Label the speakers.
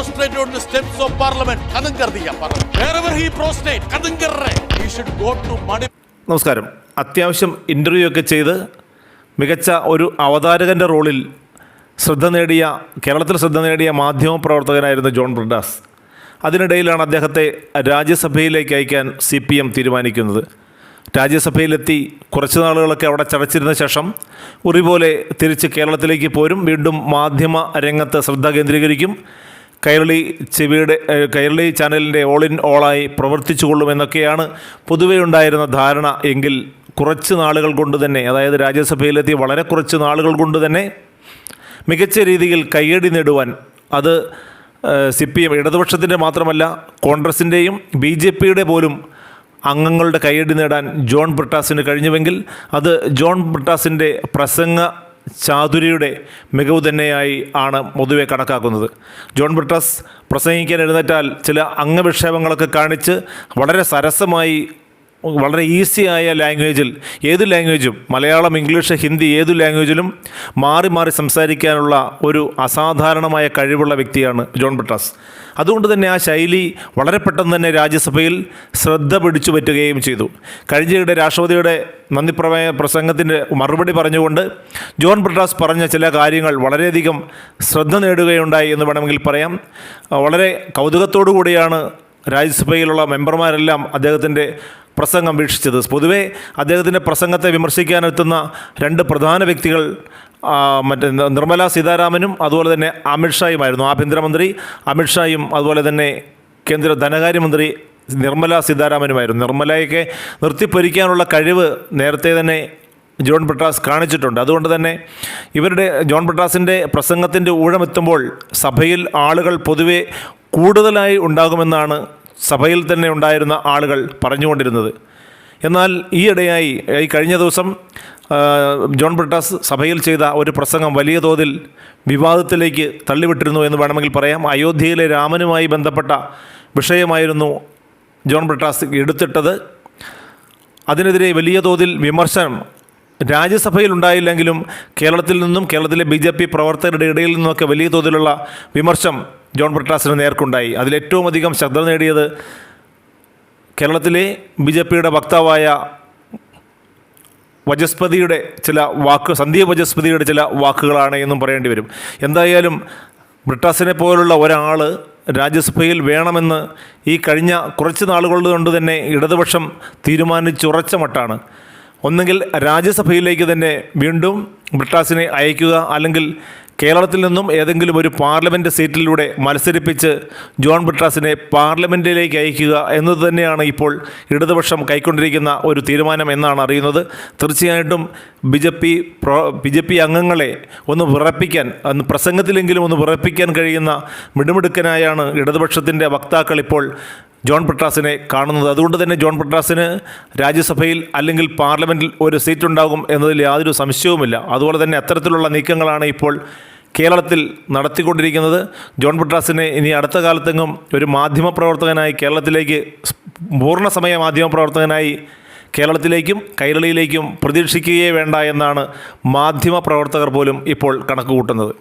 Speaker 1: prostrate on the steps of parliament. കഥം കർ Wherever he prostrate, കഥം He should go to Mani.
Speaker 2: നമസ്കാരം. അത്യാവശ്യം ഇന്റർവ്യൂ ഒക്കെ ചെയ്ത് മികച്ച ഒരു അവതാരകന്റെ റോളിൽ ശ്രദ്ധ നേടിയ കേരളത്തിൽ ശ്രദ്ധ നേടിയ മാധ്യമപ്രവർത്തകനായിരുന്നു ജോൺ ബ്രിഡാസ് അതിനിടയിലാണ് അദ്ദേഹത്തെ രാജ്യസഭയിലേക്ക് അയക്കാൻ സി പി എം തീരുമാനിക്കുന്നത്. രാജ്യസഭയിലെത്തി കുറച്ച് നാളുകളൊക്കെ അവിടെ ചടച്ചിരുന്ന ശേഷം ഒരുപോലെ പോലെ തിരിച്ച് കേരളത്തിലേക്ക് പോരും. വീണ്ടും മാധ്യമ രംഗത്ത് ശ്രദ്ധ കേന്ദ്രീകരിക്കും. കൈരളി ചെവിയുടെ കൈരളി ചാനലിന്റെ ഓൾ ഇൻ ഓളായി പ്രവർത്തിച്ചു കൊള്ളുമെന്നൊക്കെയാണ് പൊതുവെ ഉണ്ടായിരുന്ന ധാരണ എങ്കിൽ കുറച്ച് നാളുകൾ കൊണ്ട് തന്നെ അതായത് രാജ്യസഭയിലെത്തി വളരെ കുറച്ച് നാളുകൾ കൊണ്ട് തന്നെ മികച്ച രീതിയിൽ കയ്യടി നേടുവാൻ അത് സി പി എം ഇടതുപക്ഷത്തിന്റെ മാത്രമല്ല കോൺഗ്രസിന്റെയും ബി ജെ പിയുടെ പോലും അംഗങ്ങളുടെ കയ്യടി നേടാൻ ജോൺ ബ്രിട്ടാസിന് കഴിഞ്ഞുവെങ്കിൽ അത് ജോൺ ബ്രിട്ടാസിന്റെ പ്രസംഗ ചാതുരിയുടെ മികവ് തന്നെയായി ആണ് പൊതുവെ കണക്കാക്കുന്നത്. ജോൺ ബ്രിട്ടസ് പ്രസംഗിക്കാൻ എഴുന്നേറ്റാൽ ചില അംഗവിക്ഷേപങ്ങളൊക്കെ കാണിച്ച് വളരെ സരസമായി വളരെ ഈസിയായ ലാംഗ്വേജിൽ ഏത് ലാംഗ്വേജും മലയാളം ഇംഗ്ലീഷ് ഹിന്ദി ഏതു ലാംഗ്വേജിലും മാറി മാറി സംസാരിക്കാനുള്ള ഒരു അസാധാരണമായ കഴിവുള്ള വ്യക്തിയാണ് ജോൺ ബ്രിട്ടാസ്. അതുകൊണ്ട് തന്നെ ആ ശൈലി വളരെ പെട്ടെന്ന് തന്നെ രാജ്യസഭയിൽ ശ്രദ്ധ പിടിച്ചു പറ്റുകയും ചെയ്തു. കഴിഞ്ഞയിടെ രാഷ്ട്രപതിയുടെ നന്ദി പ്രമേയ പ്രസംഗത്തിന്റെ മറുപടി പറഞ്ഞുകൊണ്ട് ജോൺ ബ്രിട്ടാസ് പറഞ്ഞ ചില കാര്യങ്ങൾ വളരെയധികം ശ്രദ്ധ നേടുകയുണ്ടായി എന്ന് വേണമെങ്കിൽ പറയാം. വളരെ കൗതുകത്തോടു കൂടിയാണ് രാജ്യസഭയിലുള്ള മെമ്പർമാരെല്ലാം അദ്ദേഹത്തിന്റെ പ്രസംഗം വീക്ഷിച്ചത്. പൊതുവെ അദ്ദേഹത്തിന്റെ പ്രസംഗത്തെ വിമർശിക്കാനെത്തുന്ന രണ്ട് പ്രധാന വ്യക്തികൾ മറ്റേ നിർമ്മല സീതാരാമനും അതുപോലെ തന്നെ അമിത്ഷായുമായിരുന്നു ആഭ്യന്തരമന്ത്രി അമിത്ഷായും അതുപോലെ തന്നെ കേന്ദ്ര ധനകാര്യമന്ത്രി നിർമ്മല സീതാരാമനുമായിരുന്നു നിർമ്മലയൊക്കെ നിർത്തിപ്പൊരിക്കാനുള്ള കഴിവ് നേരത്തെ തന്നെ ജോൺ ബ്രിട്ടാസ് കാണിച്ചിട്ടുണ്ട്. അതുകൊണ്ട് തന്നെ ഇവരുടെ ജോൺ ബ്രിട്ടാസിന്റെ പ്രസംഗത്തിന്റെ ഊഴമെത്തുമ്പോൾ സഭയിൽ ആളുകൾ പൊതുവെ കൂടുതലായി ഉണ്ടാകുമെന്നാണ് സഭയിൽ തന്നെ ഉണ്ടായിരുന്ന ആളുകൾ പറഞ്ഞുകൊണ്ടിരുന്നത്. എന്നാൽ ഈയിടെയായി ഈ കഴിഞ്ഞ ദിവസം ജോൺ ബ്രിട്ടാസ് സഭയിൽ ചെയ്ത ഒരു പ്രസംഗം വലിയ തോതിൽ വിവാദത്തിലേക്ക് തള്ളിവിട്ടിരുന്നു എന്ന് വേണമെങ്കിൽ പറയാം. അയോധ്യയിലെ രാമനുമായി ബന്ധപ്പെട്ട വിഷയമായിരുന്നു ജോൺ ബ്രിട്ടാസ് എടുത്തിട്ടത്. അതിനെതിരെ വലിയ തോതിൽ വിമർശനം രാജ്യസഭയിൽ ഉണ്ടായില്ലെങ്കിലും കേരളത്തിൽ നിന്നും കേരളത്തിലെ ബി ജെ പി പ്രവർത്തകരുടെ ഇടയിൽ നിന്നൊക്കെ വലിയ തോതിലുള്ള വിമർശം ജോൺ ബ്രിട്ടാസിന് നേർക്കുണ്ടായി. അതിലേറ്റവും അധികം ശ്രദ്ധ നേടിയത് കേരളത്തിലെ ബി ജെ പിയുടെ വക്താവായ വചസ്പതിയുടെ ചില വാക്ക് സന്ധ്യ വചസ്പതിയുടെ ചില വാക്കുകളാണ് എന്നും പറയേണ്ടി വരും. എന്തായാലും ബ്രിട്ടാസിനെ പോലുള്ള ഒരാൾ രാജ്യസഭയിൽ വേണമെന്ന് ഈ കഴിഞ്ഞ കുറച്ച് നാളുകൾ കൊണ്ട് തന്നെ ഇടതുപക്ഷം തീരുമാനിച്ചുറച്ച മട്ടാണ്. ഒന്നുകിൽ രാജ്യസഭയിലേക്ക് തന്നെ വീണ്ടും ബ്രിട്ടാസിനെ അയക്കുക അല്ലെങ്കിൽ കേരളത്തിൽ നിന്നും ഏതെങ്കിലും ഒരു പാർലമെന്റ് സീറ്റിലൂടെ മത്സരിപ്പിച്ച് ജോൺ ബ്രിട്രാസിനെ പാർലമെന്റിലേക്ക് അയക്കുക എന്നത് തന്നെയാണ് ഇപ്പോൾ ഇടതുപക്ഷം കൈക്കൊണ്ടിരിക്കുന്ന ഒരു തീരുമാനം എന്നാണ് അറിയുന്നത്. തീർച്ചയായിട്ടും B J P pro B J P അംഗങ്ങളെ ഒന്ന് വിറപ്പിക്കാൻ അന്ന് പ്രസംഗത്തിലെങ്കിലും ഒന്ന് വിറപ്പിക്കാൻ കഴിയുന്ന മിടുമിടുക്കനായാണ് ഇടതുപക്ഷത്തിന്റെ വക്താക്കൾ ഇപ്പോൾ ജോൺ പ്രട്രാസിനെ കാണുന്നത്. അതുകൊണ്ട് തന്നെ ജോൺ പ്രട്രാസിന് രാജ്യസഭയിൽ അല്ലെങ്കിൽ പാർലമെന്റിൽ ഒരു സീറ്റ് ഉണ്ടാകും എന്നതിൽ യാതൊരു സംശയവുമില്ല. അതുപോലെ തന്നെ അത്തരത്തിലുള്ള നീക്കങ്ങളാണ് ഇപ്പോൾ കേരളത്തിൽ നടത്തിക്കൊണ്ടിരിക്കുന്നത്. ജോൺ ബുട്രാസിനെ ഇനി അടുത്ത കാലത്തെങ്ങും ഒരു മാധ്യമപ്രവർത്തകനായി കേരളത്തിലേക്ക് പൂർണസമയ മാധ്യമപ്രവർത്തകനായി കേരളത്തിലേക്കും കൈരളിയിലേക്കും പ്രതീക്ഷിക്കുകയേ വേണ്ട എന്നാണ് മാധ്യമപ്രവർത്തകർ പോലും ഇപ്പോൾ കണക്ക് കൂട്ടുന്നത്